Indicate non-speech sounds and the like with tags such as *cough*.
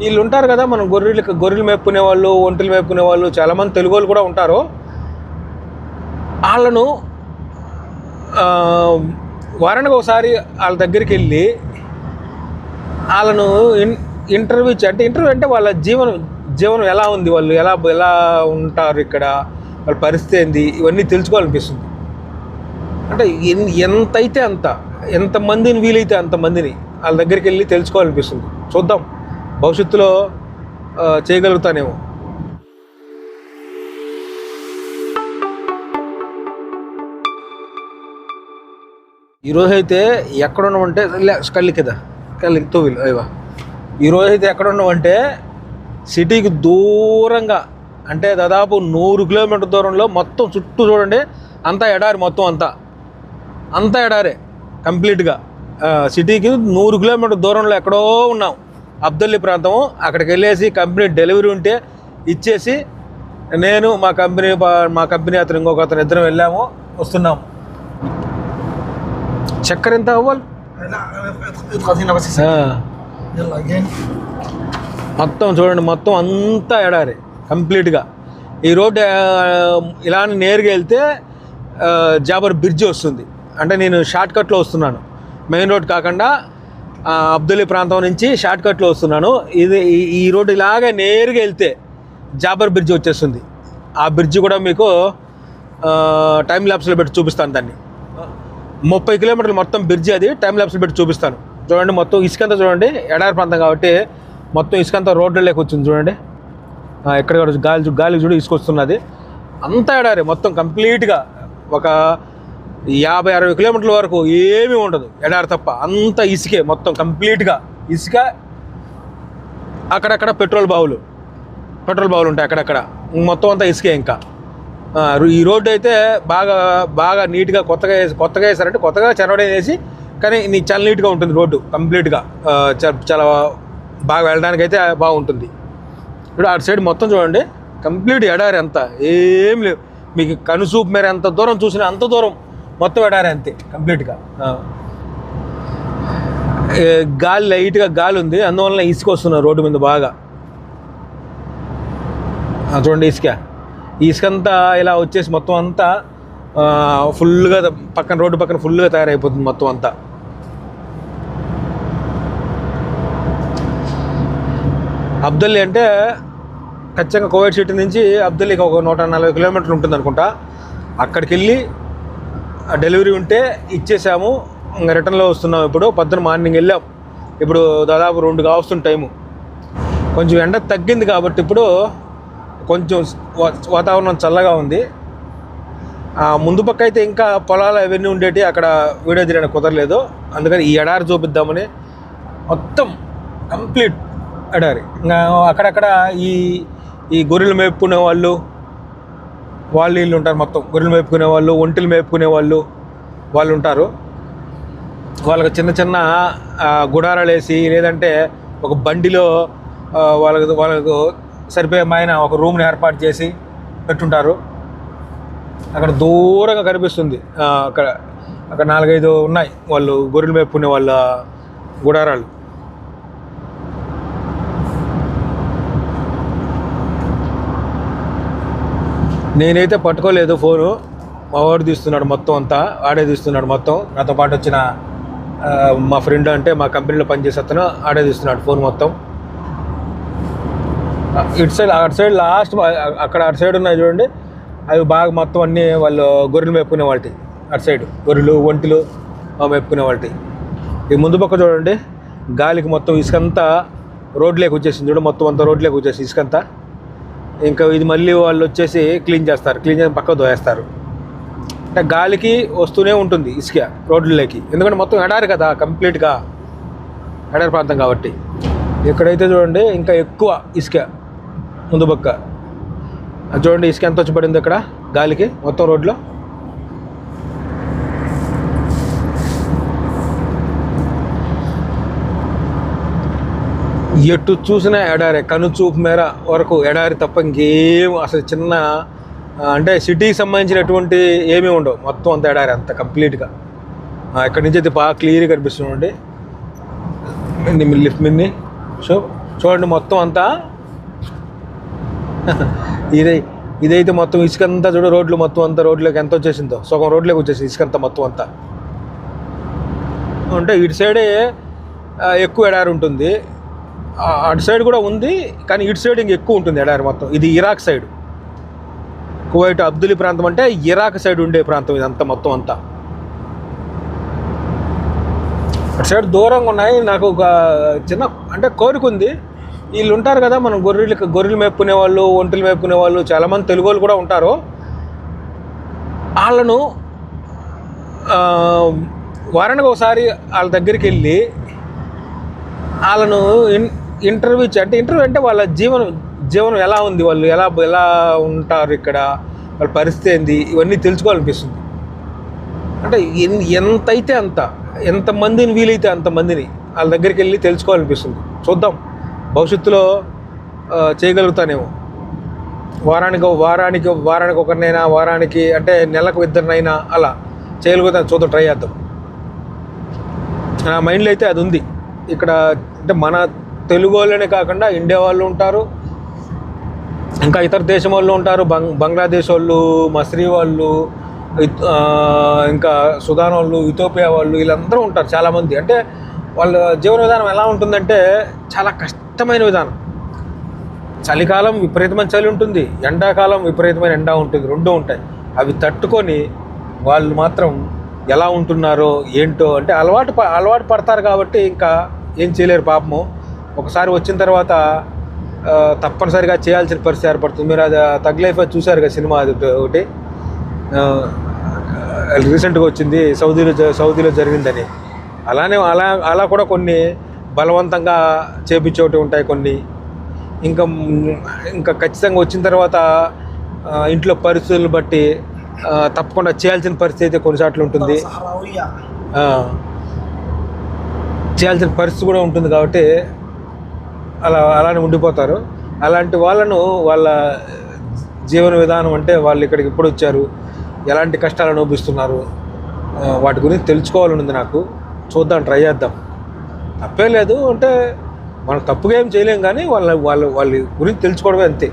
వీళ్ళు ఉంటారు కదా మనం గొర్రెలకు గొర్రెలు మేపుకునే వాళ్ళు ఒంటలు మేపుకునే వాళ్ళు చాలామంది తెలుగు వాళ్ళు కూడా ఉంటారు. వాళ్ళను వారానికి ఒకసారి వాళ్ళ దగ్గరికి వెళ్ళి వాళ్ళను ఇన్ ఇంటర్వ్యూ అంటే ఇంటర్వ్యూ అంటే వాళ్ళ జీవనం జీవనం ఎలా ఉంది వాళ్ళు ఎలా ఎలా ఉంటారు ఇక్కడ వాళ్ళ పరిస్థితి ఏంది ఇవన్నీ తెలుసుకోవాలనిపిస్తుంది. అంటే ఎన్- ఎంతైతే అంత ఎంతమందిని వీలైతే అంతమందిని వాళ్ళ దగ్గరికి వెళ్ళి తెలుసుకోవాలనిపిస్తుంది. చూద్దాం. భవిష్యత్తులో చేయగలుగుతానేమో. ఈరోజు అయితే ఎక్కడ ఉన్నామంటే లే, కళ్ళి కదా కళ్ళి తోవిల్ అయ్యవా ఈరోజు అయితే ఎక్కడ ఉన్నామంటే సిటీకి దూరంగా అంటే దాదాపు నూరు కిలోమీటర్ దూరంలో మొత్తం చుట్టూ చూడండి అంతా ఎడారి మొత్తం అంతా. అంతా ఎడారే కంప్లీట్గా. సిటీకి నూరు కిలోమీటర్ దూరంలో ఎక్కడో ఉన్నాం. అబ్దుల్లి ప్రాంతం అక్కడికి వెళ్ళేసి కంపెనీ డెలివరీ ఉంటే ఇచ్చేసి నేను మా కంపెనీ మా కంపెనీ అతను ఇంకొక అతను ఇద్దరం వెళ్ళాము వస్తున్నాము చక్కెర ఎంత అవ్వాలి? మొత్తం చూడండి మొత్తం అంతా ఎడారి కంప్లీట్గా. ఈ రోడ్డు ఇలా నేరుగా వెళ్తే జాబర్ బ్రిడ్జ్ వస్తుంది. అంటే నేను షార్ట్ కట్లో వస్తున్నాను. మెయిన్ రోడ్ కాకుండా అబ్దుల్లి ప్రాంతం నుంచి షార్ట్ కట్లో వస్తున్నాను. ఇది ఈ- రోడ్డు ఇలాగే నేరుగా వెళ్తే జాబర్ బ్రిడ్జ్ వచ్చేస్తుంది. ఆ బ్రిడ్జ్ కూడా మీకు టైం ల్యాబ్స్లో పెట్టి చూపిస్తాను దాన్ని. ముప్పై కిలోమీటర్లు మొత్తం బ్రిడ్జి అది టైం ల్యాబ్స్లో పెట్టి చూపిస్తాను. చూడండి మొత్తం ఇసుకంతా చూడండి. ఎడారి ప్రాంతం కాబట్టి మొత్తం ఇసుకంతా రోడ్లలోకి వచ్చింది చూడండి. ఎక్కడ గాలి గాలి చూడు ఇసుకొస్తున్నది అంతా ఎడారి మొత్తం కంప్లీట్గా ఒక యాభై అరవై కిలోమీటర్ల వరకు ఏమీ ఉండదు. ఎడారి తప్ప అంత ఇసుకే మొత్తం కంప్లీట్గా ఇసుక అక్కడక్కడ పెట్రోల్ బావులు. పెట్రోల్ బావులు ఉంటాయి అక్కడక్కడ. మొత్తం అంతా ఇసుకే ఇంకా. ఈ రోడ్డు అయితే బాగా బాగా నీట్గా కొత్తగా వేసి కొత్తగా వేసారంటే కొత్తగా చెరవడం వేసి కానీ నీ చాలా నీట్గా ఉంటుంది రోడ్డు కంప్లీట్గా. చాలా బాగా వెళ్ళడానికి అయితే బాగుంటుంది. ఇప్పుడు అటు సైడ్ మొత్తం చూడండి. కంప్లీట్ ఎడారి అంతా. ఏం లేవు. మీకు కనుసూపు మేర ఎంత దూరం చూసినా అంత దూరం. మొత్తం ఎడారి అంతే కంప్లీట్గా గాలి లైట్గా గాలి ఉంది అందువల్ల ఇసుక వస్తున్నారు రోడ్డు మీద బాగా. చూడండి ఇసుక. ఇసుక అంతా ఇలా వచ్చేసి మొత్తం అంతా ఫుల్గా పక్కన రోడ్డు పక్కన ఫుల్గా తయారైపోతుంది మొత్తం అంతా. అబ్దుల్లి అంటే ఖచ్చితంగా కోవిడ్ సిటీ నుంచి అబ్దుల్లికి ఒక నూట నలభై కిలోమీటర్లు ఉంటుంది అనుకుంటా. అక్కడికి వెళ్ళి డెలివరీ ఉంటే ఇచ్చేసాము. ఇంకా రిటర్న్లో వస్తున్నాం ఇప్పుడు. పొద్దున మార్నింగ్ వెళ్ళాం. ఇప్పుడు దాదాపు రెండు కావస్తుంది టైము. కొంచెం ఎండ తగ్గింది కాబట్టి ఇప్పుడు కొంచెం వాతావరణం చల్లగా ఉంది. ముందు పక్క అయితే ఇంకా పొలాలు అవన్నీ ఉండేటి అక్కడ వీడియో తీయడానికి కుదరలేదు. అందుకని ఈ ఎడారి చూపిద్దామని మొత్తం కంప్లీట్ ఎడారి. ఇంకా అక్కడక్కడ ఈ ఈ గొర్రెలు మేపుకునే వాళ్ళు వాళ్ళు వీళ్ళు ఉంటారు మొత్తం. గొర్రెలు మేపుకునే వాళ్ళు ఒంటెలు మేపుకునే వాళ్ళు వాళ్ళు ఉంటారు. వాళ్ళకి చిన్న చిన్న గుడారాలు వేసి లేదంటే ఒక బండిలో వాళ్ళకు వాళ్ళకు సరిపోయే ఆయన ఒక రూమ్ని ఏర్పాటు చేసి పెట్టుంటారు. అక్కడ దూరంగా కనిపిస్తుంది. అక్కడ అక్కడ నాలుగైదు ఉన్నాయి. వాళ్ళు గొర్రెలు మేపుకునే వాళ్ళ గుడారాలు. నేనైతే పట్టుకోలేదు ఫోను. మా వాడు తీస్తున్నాడు మొత్తం అంతా ఆడే తీస్తున్నాడు మొత్తం. నాతో పాటు వచ్చిన మా ఫ్రెండ్ అంటే మా కంపెనీలో పనిచేసే అతను ఆడే తీస్తున్నాడు ఫోన్ మొత్తం. ఇటు సైడ్ అటు సైడ్ లాస్ట్ అక్కడ అటు సైడ్ ఉన్నాయి చూడండి. అవి బాగా మొత్తం అన్నీ వాళ్ళు గొర్రెలు మేపుకునే వాటి అటు సైడ్ గొర్రెలు ఒంటిలు మెప్పుకునే మేపుకునే వాటి ఈ ముందు పక్క చూడండి. గాలికి మొత్తం ఇసుకంతా రోడ్లోకి వచ్చేసింది చూడు మొత్తం అంతా రోడ్లోకి వచ్చేసి ఇసుకంతా. ఇంకా ఇది మళ్ళీ వాళ్ళు వచ్చేసి క్లీన్ చేస్తారు క్లీన్ చేసి పక్కకు దోయేస్తారు అంటే గాలికి వస్తూనే ఉంటుంది ఇసుక రోడ్లలోకి. ఎందుకంటే మొత్తం ఎడారి కదా కంప్లీట్గా ఎడారి ప్రాంతం కాబట్టి. ఎక్కడైతే చూడండి ఇంకా ఎక్కువ ఇసుక ముందు పక్క. అది చూడండి ఇసుక ఎంత వచ్చి పడింది ఇక్కడ గాలికి మొత్తం రోడ్లో. ఎటు చూసినా ఎడారి కనుచూపు మేర వరకు ఎడారి తప్ప ఇంకేం అసలు చిన్న అంటే సిటీకి సంబంధించినటువంటి ఏమీ ఉండవు. మొత్తం అంత ఎడారి అంత కంప్లీట్గా. ఇక్కడి నుంచి అయితే బాగా క్లియర్గా కనిపిస్తుంది మిన్ని లిఫ్ట్ మిన్ని. సో చూడండి మొత్తం అంతా. *laughs* ఇదే ఇదైతే మొత్తం ఇసుక అంతా చూడు రోడ్లు మొత్తం అంతా రోడ్లోకి ఎంత వచ్చేసిందో. సగం రోడ్లోకి వచ్చేసింది ఇసుక అంతా మొత్తం అంతా. అంటే ఇటు సైడే ఎక్కువ ఎడారి ఉంటుంది. అటు సైడ్ కూడా ఉంది కానీ ఇటు సైడ్ ఇంక ఎక్కువ ఉంటుంది ఎడారి మొత్తం. ఇది ఇరాక్ సైడ్. కువైట్ అబ్దులి ప్రాంతం అంటే ఇరాక్ సైడ్ ఉండే ప్రాంతం ఇదంతా మొత్తం అంతా. అటు సైడ్ దూరంగా ఉన్నాయి నాకు ఒక చిన్న అంటే కోరిక ఉంది. వీళ్ళు ఉంటారు కదా మనం గొర్రెలు గొర్రెలు మేపుకునే వాళ్ళు ఒంటెలు మేపుకునే వాళ్ళు చాలామంది తెలుగు వాళ్ళు కూడా ఉంటారు. వాళ్ళను వారానికి ఒకసారి వాళ్ళ దగ్గరికి వెళ్ళి వాళ్ళను ఇంటర్వ్యూ అంటే ఇంటర్వ్యూ అంటే వాళ్ళ జీవనం జీవనం ఎలా ఉంది వాళ్ళు? ఎలా ఎలా ఉంటారు ఇక్కడ? వాళ్ళ పరిస్థితి ఏంది? ఇవన్నీ తెలుసుకోవాలనిపిస్తుంది. అంటే ఎన్- ఎంత అయితే అంత ఎంతమందిని వీలైతే అంతమందిని వాళ్ళ దగ్గరికి వెళ్ళి తెలుసుకోవాలనిపిస్తుంది. చూద్దాం. భవిష్యత్తులో చేయగలుగుతానేమో. వారానికి వారానికి వారానికి ఒకరినైనా వారానికి అంటే నెలకు ఇద్దరినైనా అలా చేయగలుగుతాను చూద్దాం ట్రై చేద్దాం. నా మైండ్లో అయితే అది ఉంది. ఇక్కడ అంటే మన తెలుగు వాళ్ళనే కాకుండా ఇండియా వాళ్ళు ఉంటారు. ఇంకా ఇతర దేశం వాళ్ళు ఉంటారు. బంగ్ బంగ్లాదేశ్ వాళ్ళు మస్రీ వాళ్ళు ఇంకా సుదాన్ వాళ్ళు ఇథోపియా వాళ్ళు వీళ్ళందరూ ఉంటారు చాలామంది. అంటే వాళ్ళ జీవన విధానం ఎలా ఉంటుందంటే చాలా కష్టమైన విధానం. చలికాలం విపరీతమైన చలి ఉంటుంది. ఎండాకాలం విపరీతమైన ఎండ ఉంటుంది. రెండూ ఉంటాయి. అవి తట్టుకొని వాళ్ళు మాత్రం ఎలా ఉంటున్నారో ఏంటో అంటే అలవాటు ప- అలవాటు పడతారు కాబట్టి ఇంకా ఏం చేయలేరు పాపము. ఒకసారి వచ్చిన తర్వాత తప్పనిసరిగా చేయాల్సిన పరిస్థితి ఏర్పడుతుంది. మీరు అది తగ్లైఫ్ చూశారు కదా సినిమా అది ఒకటి. రీసెంట్గా వచ్చింది సౌదీలో సౌదీలో జరిగిందని. అలానే అలా అలా కూడా కొన్ని బలవంతంగా చేపించేవి ఉంటాయి కొన్ని. ఇంకా ఇంకా ఖచ్చితంగా వచ్చిన తర్వాత ఇంట్లో పరిస్థితులను బట్టి తప్పకుండా చేయాల్సిన పరిస్థితి అయితే కొన్నిసార్లు ఉంటుంది. చేయాల్సిన పరిస్థితి కూడా ఉంటుంది కాబట్టి అలా అలానే ఉండిపోతారు. అలాంటి వాళ్ళను వాళ్ళ జీవన విధానం అంటే వాళ్ళు ఇక్కడికి ఎప్పుడు వచ్చారు ఎలాంటి కష్టాలు అనుభవిస్తున్నారు వాటి గురించి తెలుసుకోవాలని ఉంది నాకు. చూద్దాం ట్రై చేద్దాం. తప్పే లేదు అంటే మనం తప్పుగా ఏం చేయలేం కానీ వాళ్ళ వాళ్ళ వాళ్ళ గురించి తెలుసుకోవడమే అంతే.